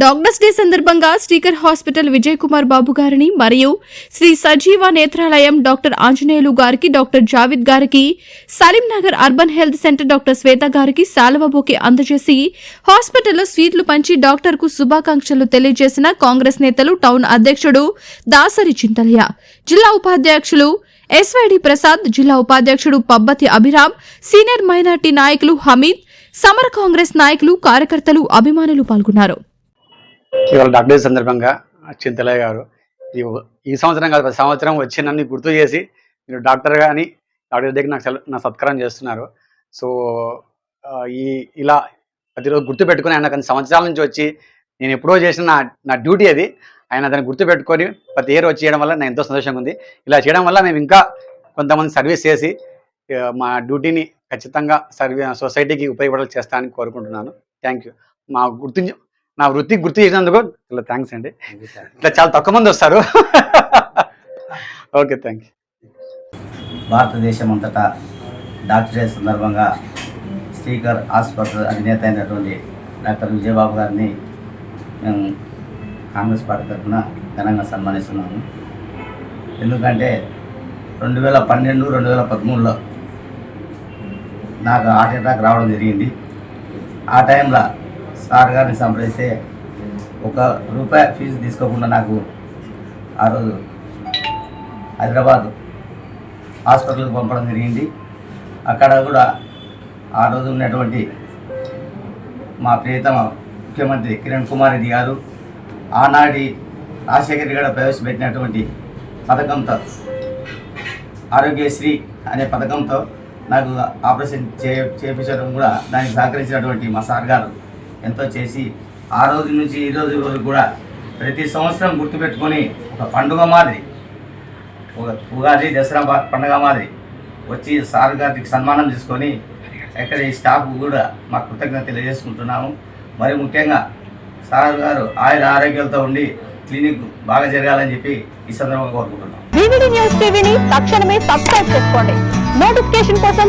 doctors day సందర్భంగా స్టీకర్ hospital Vijay Kumar Babu గారిని మరియు శ్రీ సజీవ నేత్రాలయం డాక్టర్ ఆంజనేయులు గారికి డాక్టర్ జావిద్ గారికి Saleemnagar urban health centre doctor Swetha గారికి శాలువబోకి అందజేసి హాస్పిటల్లో స్వీట్లు పంచి డాక్టర్కు శుభాకాంక్షలు తెలియజేసిన కాంగ్రెస్ నేతలు టౌన్ అధ్యక్షుడు దాసరి చింతలయ్య జిల్లా ఉపాధ్యక్షులు ఎస్వైడి ప్రసాద్ జిల్లా ఉపాధ్యక్షుడు పబ్బతి అభిరామ్ సీనియర్ మైనార్టీ నాయకులు హమీద్ సమర కాంగ్రెస్ నాయకులు కార్యకర్తలు అభిమానులు పాల్గొన్నారు. ఇవాళ డాక్టర్ డే సందర్భంగా చింతలయ్య గారు. ఈ ఈ సంవత్సరం కాదు ప్రతి సంవత్సరం వచ్చి నన్ను గుర్తు చేసి మీరు డాక్టర్ కానీ డాక్టర్ దగ్గర నాకు నా సత్కారం చేస్తున్నారు. సో ఈ ఇలా ప్రతిరోజు గుర్తు పెట్టుకుని ఆయన కొన్ని సంవత్సరాల నుంచి వచ్చి నేను ఎప్పుడో చేసిన నా నా డ్యూటీ అది. ఆయన దాన్ని గుర్తు పెట్టుకొని ప్రతి ఇయర్ వచ్చి చేయడం వల్ల నాకు ఎంతో సంతోషంగా ఉంది. ఇలా చేయడం వల్ల మేము ఇంకా కొంతమంది సర్వీస్ చేసి మా డ్యూటీని ఖచ్చితంగా సర్వీ సొసైటీకి ఉపయోగపడాలి చేస్తానని కోరుకుంటున్నాను. Thank you. మా గుర్తు నా వృత్తి గుర్తు చేసినందుకు చాలా థ్యాంక్స్ అండి. ఇట్లా చాలా తక్కువ మంది వస్తారు. ఓకే థ్యాంక్ యూ భారతదేశం అంతటా డాక్టర్ డే సందర్భంగా స్పీకర్ హాస్పిటల్ అధినేత అయినటువంటి డాక్టర్ విజయబాబు గారిని మేము కాంగ్రెస్ పార్టీ తరఫున ఘనంగా సన్మానిస్తున్నాము. ఎందుకంటే రెండు వేల పన్నెండు రెండు వేల పదమూడులో నాకు హార్ట్ అటాక్ రావడం జరిగింది. ఆ టైంలో సార్ గారిని సంప్రదిస్తే ఒక రూపాయి ఫీజు తీసుకోకుండా నాకు ఆ రోజు హైదరాబాద్ హాస్పిటల్కి పంపడం జరిగింది. అక్కడ కూడా ఆ రోజు ఉన్నటువంటి మా ప్రియతమ ముఖ్యమంత్రి కిరణ్ కుమార్ రెడ్డి గారు ఆనాటి రాజశేఖర్ గారు ప్రవేశపెట్టినటువంటి పథకంతో ఆరోగ్యశ్రీ అనే పథకంతో నాకు ఆపరేషన్ చే చేపించడం కూడా దానికి సహకరించినటువంటి మా సార్ గారు. ఎంతో చేసి ఆ రోజు నుంచి ఈ రోజు రోజు కూడా ప్రతి సంవత్సరం గుర్తుపెట్టుకొని ఒక పండుగ మాదిరి ఒక ఉగాది దసరా పండుగ మాదిరి వచ్చి సార్ గారికి సన్మానం చేసుకొని ఎక్కడ ఈ స్టాఫ్ కూడా మా కృతజ్ఞత తెలియజేసుకుంటున్నాము. మరి ముఖ్యంగా సార్ గారు ఆయన ఆరోగ్యాలతో ఉండి క్లినిక్ బాగా జరగాలని చెప్పి ఈ సందర్భంగా కోరుకుంటున్నాం. న్యూస్ టీవీని తక్షణమే సబ్స్క్రైబ్ చేసుకోండి. నోటిఫికేషన్ కోసం